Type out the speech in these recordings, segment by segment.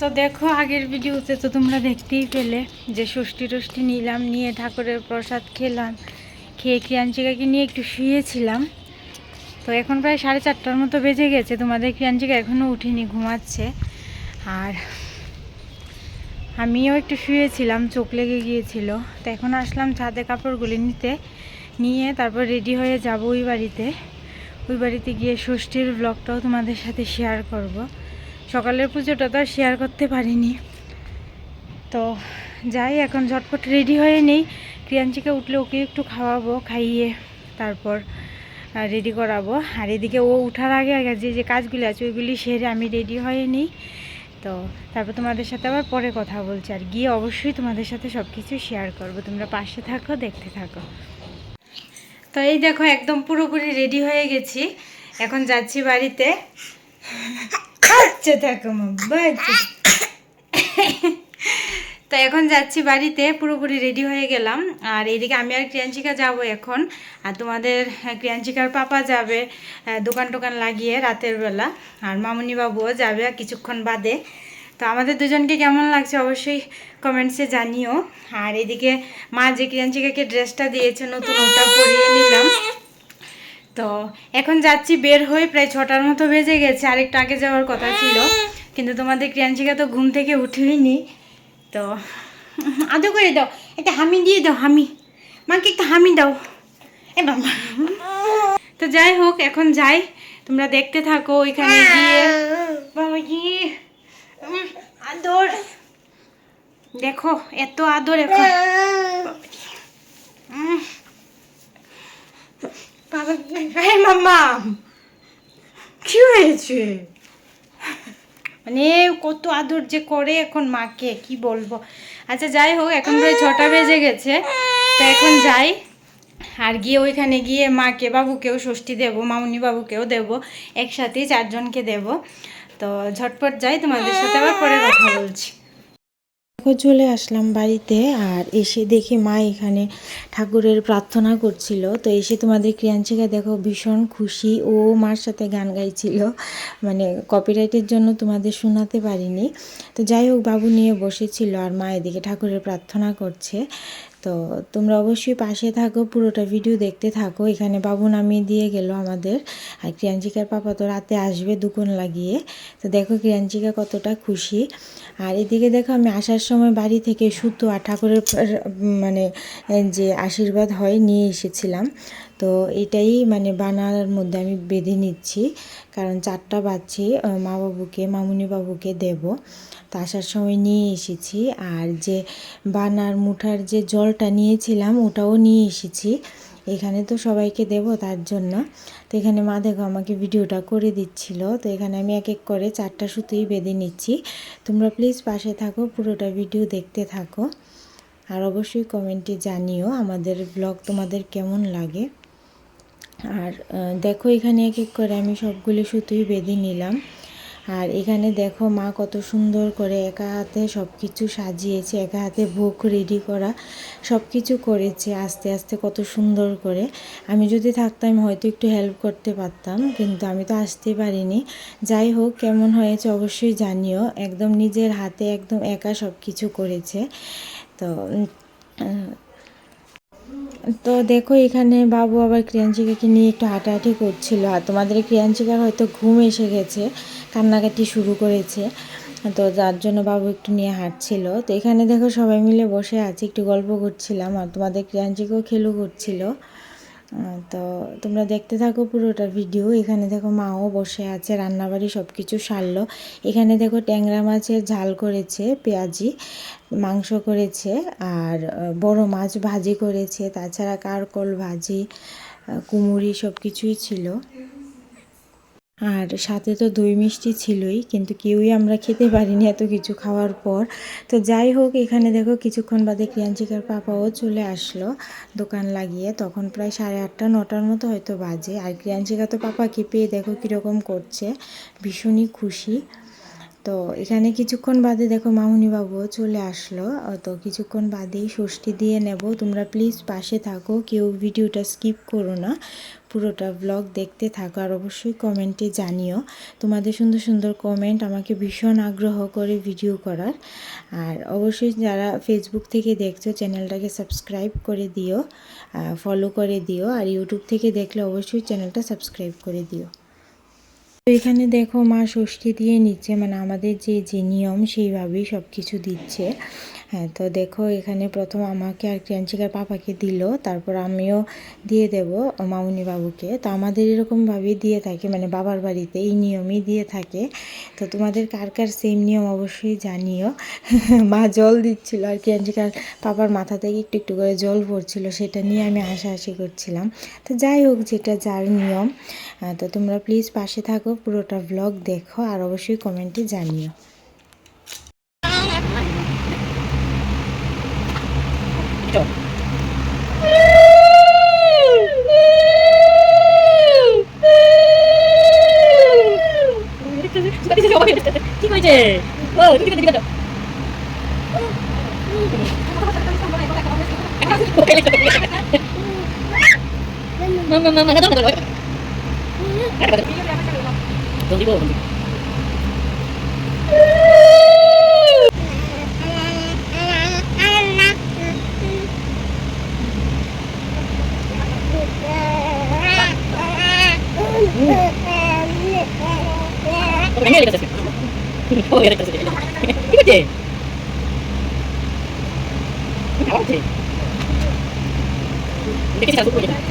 তো দেখো, আগের ভিডিওতে তো তোমরা দেখতেই পেলে যে ষষ্ঠী টষ্ঠী নিলাম, নিয়ে ঠাকুরের প্রসাদ খেলাম, খেয়ে ক্রিয়াঞ্চিকাকে নিয়ে একটু শুয়েছিলাম। তো এখন প্রায় সাড়ে চারটার মতো বেজে গেছে, তোমাদের ক্রিয়াঞ্চিকা এখনও উঠিনি, ঘুমাচ্ছে? আর আমিও একটু শুয়েছিলাম, চোখ লেগে গিয়েছিল। তো এখন আসলাম ছাদে কাপড়গুলি নিতে, নিয়ে তারপর রেডি হয়ে যাব ওই বাড়িতে। ওই বাড়িতে গিয়ে ষষ্ঠীর ব্লগটাও তোমাদের সাথে শেয়ার করব। সকালের পুজোটা তো শেয়ার করতে পারিনি। তো যাই, এখন ঝটপট রেডি হয়ে নেই। ক্রিয়াঞ্চিকা উঠলে ওকে একটু খাওয়াবো, খাইয়ে তারপর রেডি করাবো। আর এদিকে ও উঠার আগে আগে যে যে কাজগুলি আছে, ওইগুলি সেরে আমি রেডি হয়ে নিই। তো তারপর তোমাদের সাথে আবার পরে কথা বলছি। আর গিয়ে অবশ্যই তোমাদের সাথে সব কিছু শেয়ার করব। তোমরা পাশে থাকো, দেখতে থাকো। তো এই দেখো, একদম পুরোপুরি রেডি হয়ে গেছি। এখন যাচ্ছি বাড়িতে। বাচ্চা থাকো মা, বাচ্চা। তো এখন যাচ্ছি বাড়িতে, পুরোপুরি রেডি হয়ে গেলাম। আর এইদিকে আমি আর ক্রিয়াঞ্চিকা যাব এখন। আর তোমাদের ক্রিয়াঞ্চিকার পাপা যাবে দোকান টোকান লাগিয়ে রাতের বেলা। আর মামুনি বাবুও যাবে কিছুক্ষণ বাদে। তো আমাদের দুজনকে কেমন লাগছে অবশ্যই কমেন্টসে জানিও। আর এদিকে মা যে ক্রিয়াঞ্চিকাকে ড্রেসটা দিয়েছে, নতুন ওটা পরিয়ে নিলাম। তো এখন যাচ্ছি, বের হয়ে প্রায় ছটার মতো বেজে গেছে। আরেকটু আগে যাওয়ার কথা ছিল। কিন্তু তোমাদের ক্রিয়াঞ্চিকা তো ঘুম থেকে উঠেইনি। তো আদৌ করে দাও, একটা হামি দিয়ে দাও, হামি। মাকে একটা হামি দাও। এ বাবা। তো যাই হোক, এখন যাই। তোমরা দেখতে থাকো ওইখানে গিয়ে। আদর। দেখো, এত আদর এখন। এই মাম্মা কি হয়েছে? মানে কত আদর যে করে এখন মাকে, কি বলব? আচ্ছা যাই হোক, এখন প্রায় ছটা বেজে গেছে। তো এখন যাই। আর গিয়ে ওইখানে গিয়ে মাকে, বাবুকেও ষষ্ঠী দেবো, মামুনি বাবুকেও দেবো, একসাথেই চারজনকে দেবো। তো ঝটপট যাই, তোমাদের সাথে আবার পরে কথা বলছি। দেখো চলে আসলাম বাড়িতে আর এসে দেখি মা এখানে ঠাকুরের প্রার্থনা করছিল। তো এসে তোমাদের ক্রিয়াঞ্চিকা দেখো ভীষণ খুশি। ও মার সাথে গান গাইছিল। মানে কপিরাইটের জন্য তোমাদের শোনাতে পারিনি। তো যাই হোক, বাবু নিয়ে বসেছিল আর মা এদিকে ঠাকুরের প্রার্থনা করছে। তো তোমরা অবশ্যই পাশে থাকো, পুরোটা ভিডিও দেখতে থাকো। এখানে বাবু নামিয়ে দিয়ে গেল আমাদের। আর ক্রিয়াঞ্চিকার পাপা তো রাতে আসবে দুকুন লাগিয়ে। তো দেখো ক্রিয়াঞ্চিকা কতটা খুশি। আর এদিকে দেখো আমি আসার সময় বাড়ি থেকে সুতো আর ঠাকুরের মানে যে আশীর্বাদ হয় নিয়ে এসেছিলাম। তো এটাই মানে বানার মধ্যে আমি বেঁধে নিচ্ছি। কারণ চারটা বাচ্চি মা বাবুকে মামুনি বাবুকে দেব। তো আসার সময় নিয়ে এসেছি। আর যে বানার মুঠার যে জলটা নিয়েছিলাম, ওটাও নিয়ে এসেছি। এখানে তো সবাইকে দেব তার জন্য। তো এখানে মা দেখো আমাকে ভিডিওটা করে দিচ্ছিল। তো এখানে আমি এক এক করে চারটা সুতোই বেঁধে নিচ্ছি। তোমরা প্লিজ পাশে থাকো, পুরোটা ভিডিও দেখতে থাকো। আর অবশ্যই কমেন্টে জানিও আমাদের ব্লগ তোমাদের কেমন লাগে। আর দেখো এখানে এক এক করে আমি সবগুলো সুতোই বেঁধে নিলাম। আর এখানে দেখো মা কত সুন্দর করে একা হাতে সব কিছু সাজিয়েছে, একা হাতে ভোগ রেডি করা সব কিছু করেছে আস্তে আস্তে কত সুন্দর করে। আমি যদি থাকতাম হয়তো একটু হেল্প করতে পারতাম, কিন্তু আমি তো আসতে পারিনি। যাই হোক, কেমন হয়েছে অবশ্যই জানিও। একদম নিজের হাতে একদম একা সব কিছু করেছে। তো তো দেখো এখানে বাবু আবার ক্রিয়াঞ্চিকাকে নিয়ে একটু হাঁটাহাঁটি করছিল। আর তোমাদের ক্রিয়াঞ্চিকার হয়তো ঘুম এসে গেছে, কান্নাকাটি শুরু করেছে। তো যার জন্য বাবু একটু নিয়ে হাঁটছিল। তো এখানে দেখো সবাই মিলে বসে আছি, একটু গল্প করছিলাম। আর তোমাদের ক্রিয়াঞ্চিকাও খেলু করছিল। তো তোমরা দেখতে থাকো পুরোটা ভিডিও। এখানে দেখো মাও বসে আছে, রান্নাবাড়ি সব কিছু সারলো। এখানে দেখো ট্যাংরা মাছের ঝাল করেছে পেঁয়াজি। মাংস করেছে আর বড় মাছ ভাজি করেছে, তাছাড়া কারকল ভাজি কুমুরি সব কিছুই ছিল। আর সাথে তো দই মিষ্টি ছিলই, কিন্তু কেউই আমরা খেতে পারিনি এত কিছু খাওয়ার পর। তো যাই হোক, এখানে দেখো কিছুক্ষণ বাদে ক্রিয়াঞ্চিকার পাপাও চলে আসলো দোকান লাগিয়ে। তখন প্রায় সাড়ে আটটা, নটার মতো হয়তো বাজে। আর ক্রিয়াঞ্চিকা তো পাপাকে পেয়ে দেখো কীরকম করছে। ভীষণই খুশি। তো এখানে কিছুক্ষণ বাদে দেখো বাবুও চলে আসলো। তো কিছুক্ষণ বাদেই ষষ্ঠী দিয়ে নেব। তোমরা প্লিজ পাশে থাকো, কেউ ভিডিওটা স্কিপ করো না। পুরোটা ব্লগ দেখতে থাকো আর অবশ্যই কমেন্টে জানিও। তোমাদের সুন্দর সুন্দর কমেন্ট আমাকে ভীষণ আগ্রহ করে ভিডিও করার। আর অবশ্যই যারা ফেসবুক থেকে দেখছ চ্যানেলটাকে সাবস্ক্রাইব করে দিও ফলো করে দিও। আর ইউটিউব থেকে দেখলে অবশ্যই চ্যানেলটা সাবস্ক্রাইব করে দিও। তো এখানে দেখো মা ষষ্ঠী দিয়ে নিচ্ছে মানে আমাদের যে যে নিয়ম সেইভাবেই সব কিছু দিচ্ছে। হ্যাঁ তো দেখো এখানে প্রথম আমাকে আর ক্রাঞ্চিকার পাপাকে দিল, তারপর আমিও দিয়ে দেব মামুনি বাবুকে। তো আমাদের এরকমভাবেই দিয়ে থাকে মানে বাবার বাড়িতে এই নিয়মই দিয়ে থাকে। তো তোমাদের কার কার সেম নিয়ম অবশ্যই জানিও। মা জল দিচ্ছিল আর ক্রাঞ্চিকার পাপার মাথা থেকে একটু একটু করে জল পড়ছিল, সেটা নিয়ে আমি হাসাহাসি করছিলাম। তো যাই হোক, যেটা যার নিয়ম। তো তোমরা প্লিজ পাশে থাকো, পুরোটা ব্লগ দেখো, আর অবশ্যই কমেন্টে জানিও। কি হয়েছে ও তুমি কিন্তু দিকে মামা মামা না দাও না দাও দম দিব দম দিব ভেঙে গেছে ও এর কাছে কি হচ্ছে আবার হচ্ছে দেখেছি আসলে করে কাকু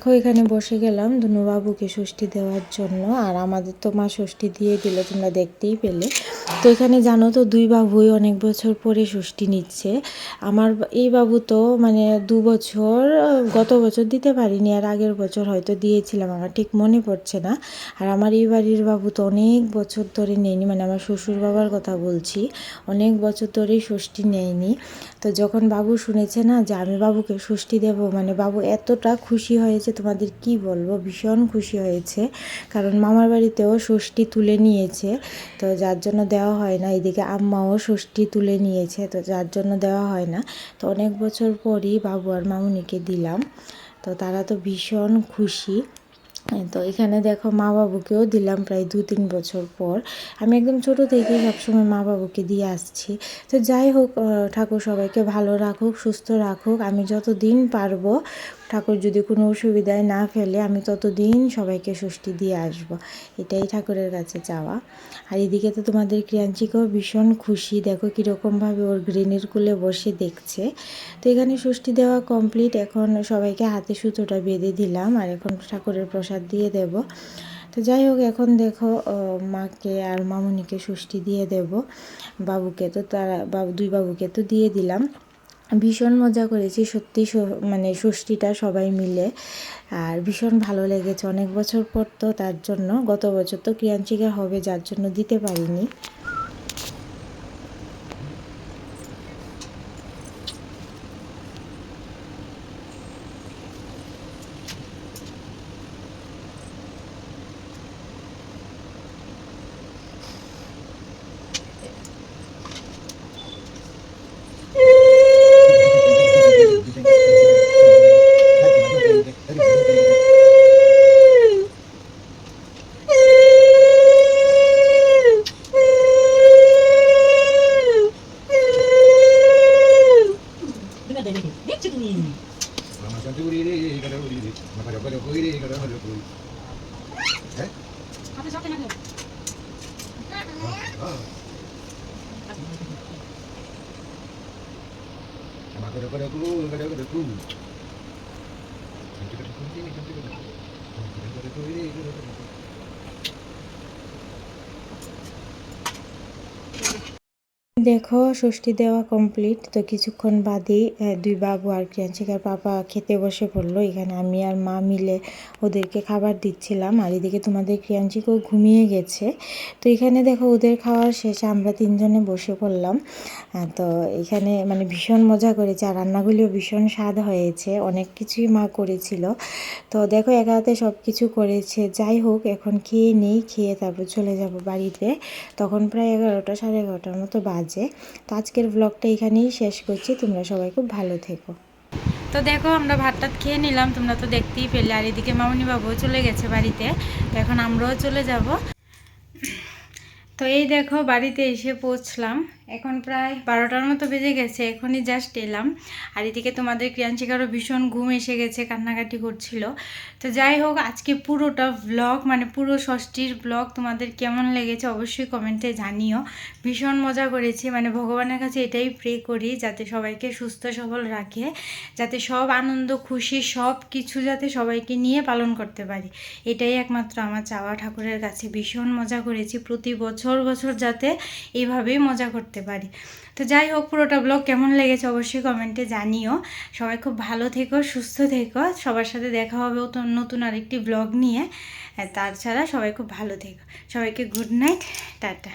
দেখো, এখানে বসে গেলাম ধনুবাবুকে ষষ্ঠী দেওয়ার জন্য, আর আমাদের তো মা ষষ্ঠী দিয়ে দিলে, তোমরা দেখতেই পেলে। তো এখানে জানো তো দুই বাবুই অনেক বছর পরে ষষ্ঠী নিচ্ছে। আমার এই বাবু তো মানে দু বছর গত বছর দিতে পারিনি, আর আগের বছর হয়তো দিয়েছিলাম, আমার ঠিক মনে পড়ছে না। আর আমার এই বাড়ির বাবু তো অনেক বছর ধরে নেয়নি মানে আমার শ্বশুর বাবার কথা বলছি, অনেক বছর ধরেই ষষ্ঠী নেয়নি। তো যখন বাবু শুনেছে না যে আমি বাবুকে ষষ্ঠী দেব মানে বাবু এতটা খুশি হয়েছে, তোমাদের কি বলব, ভীষণ খুশি হয়েছে। কারণ মামার বাড়িতেও ষষ্ঠী তুলে নিয়েছে, তো যার জন্য দেওয়া হয় না। এদিকে আম্মাও ষষ্ঠী তুলে নিয়েছে, তো যার জন্য দেওয়া হয় না। তো অনেক বছর পরই বাবু আর মামুনিকে দিলাম। তো তারা তো ভীষণ খুশি। তো এখানে দেখো মা বাবুকেও দিলাম প্রায় দু তিন বছর পর। আমি একদম ছোটো থেকে সবসময় মা বাবুকে দিয়ে আসছি। তো যাই হোক ঠাকুর সবাইকে ভালো রাখুক, সুস্থ রাখুক। আমি যতদিন পারব ঠাকুর যদি কোনো অসুবিধায় না ফেলে, আমি ততদিন সবাইকে ষষ্ঠী দিয়ে আসব। এটাই ঠাকুরের কাছে চাওয়া। আর এদিকে তো তোমাদের ক্রিয়াঞ্চিকেও ভীষণ খুশি। দেখো কীরকমভাবে ওর গ্রেনের কুলে বসে দেখছে। তো এখানে ষষ্ঠী দেওয়া কমপ্লিট। এখন সবাইকে হাতে সুতোটা বেঁধে দিলাম আর এখন ঠাকুরের প্রসাদ দিয়ে দেব। তো যাই হোক, এখন দেখো মাকে আর মামুনিকে ষষ্ঠী দিয়ে দেব। বাবুকে তো তারা, বাবু, দুই বাবুকে তো দিয়ে দিলাম। ভীষণ মজা করেছি, সত্যি মানে ষষ্ঠীটা সবাই মিলে। আর ভীষণ ভালো লেগেছে। অনেক বছর পর তো তার জন্য, গত বছর তো ক্রিয়াঞ্চিকা হবে, যার জন্য দিতে পারিনি। দেখো, ষষ্ঠী দেওয়া কমপ্লিট তো কিছুক্ষণ বাদেই দুই বাবু আর ক্রিয়াঞ্চিকার পাপা খেতে বসে পড়ল। এখানে আমি আর মা মিলে ওদেরকে খাবার দিচ্ছিলাম। আর এদিকে তোমাদের ক্রিয়াঞ্চিকও ঘুমিয়ে গেছে। তো এখানে দেখো, ওদের খাওয়ার শেষে, আমরা তিনজনে বসে পড়লাম। তো এখানে মানে ভীষণ মজা করেছে, আর রান্নাগুলিও ভীষণ স্বাদ হয়েছে, অনেক কিছুই মা করেছিল। তো দেখো একা হাতে সব কিছু করেছে। যাই হোক, এখন খেয়ে নেই, খেয়ে তারপর চলে যাব বাড়িতে। তখন প্রায় এগারোটা, সাড়ে এগারোটার মতো বাজে। তো আজকের ব্লগটা এখানেই শেষ করছি। তোমরা সবাই খুব ভালো থেকো। তো দেখো, আমরা ভাত টাত খেয়ে নিলাম। তোমরা তো দেখতেই পেলে। আর এদিকে মামনি বাবুও চলে গেছে বাড়িতে। তো এখন আমরাও চলে যাব। তো এই দেখো, বাড়িতে এসে পৌঁছলাম। এখন প্রায় বারোটার মতো বেজে গেছে, এখনই জাস্ট এলাম। আর এদিকে তোমাদের ক্রিয়াঞ্চিকারও ভীষণ ঘুম এসে গেছে, কান্নাকাটি করছিল। তো যাই হোক, আজকে পুরোটা ব্লগ মানে পুরো ষষ্ঠীর ব্লগ তোমাদের কেমন লেগেছে অবশ্যই কমেন্টে জানিও। ভীষণ মজা করেছি মানে ভগবানের কাছে এটাই প্রে করি, যাতে সবাইকে সুস্থ, সবল রাখে, যাতে সব আনন্দ, খুশি, সব কিছু যাতে সবাইকে নিয়ে পালন করতে পারি। এটাই একমাত্র আমার চাওয়া। ঠাকুরের কাছে ভীষণ মজা করেছি, প্রতি বছর বছর যাতে এইভাবেই মজা করতে পারি। তো যাই হোক, পুরোটা ব্লগ কেমন লেগেছে অবশ্যই কমেন্টে জানিও। সবাই খুব ভালো থেকো, সুস্থ থেকো। সবার সাথে দেখা হবে তো নতুন আরেকটি ব্লগ নিয়ে। তাছাড়া সবাই খুব ভালো থেকো। সবাইকে গুড নাইট টাটা।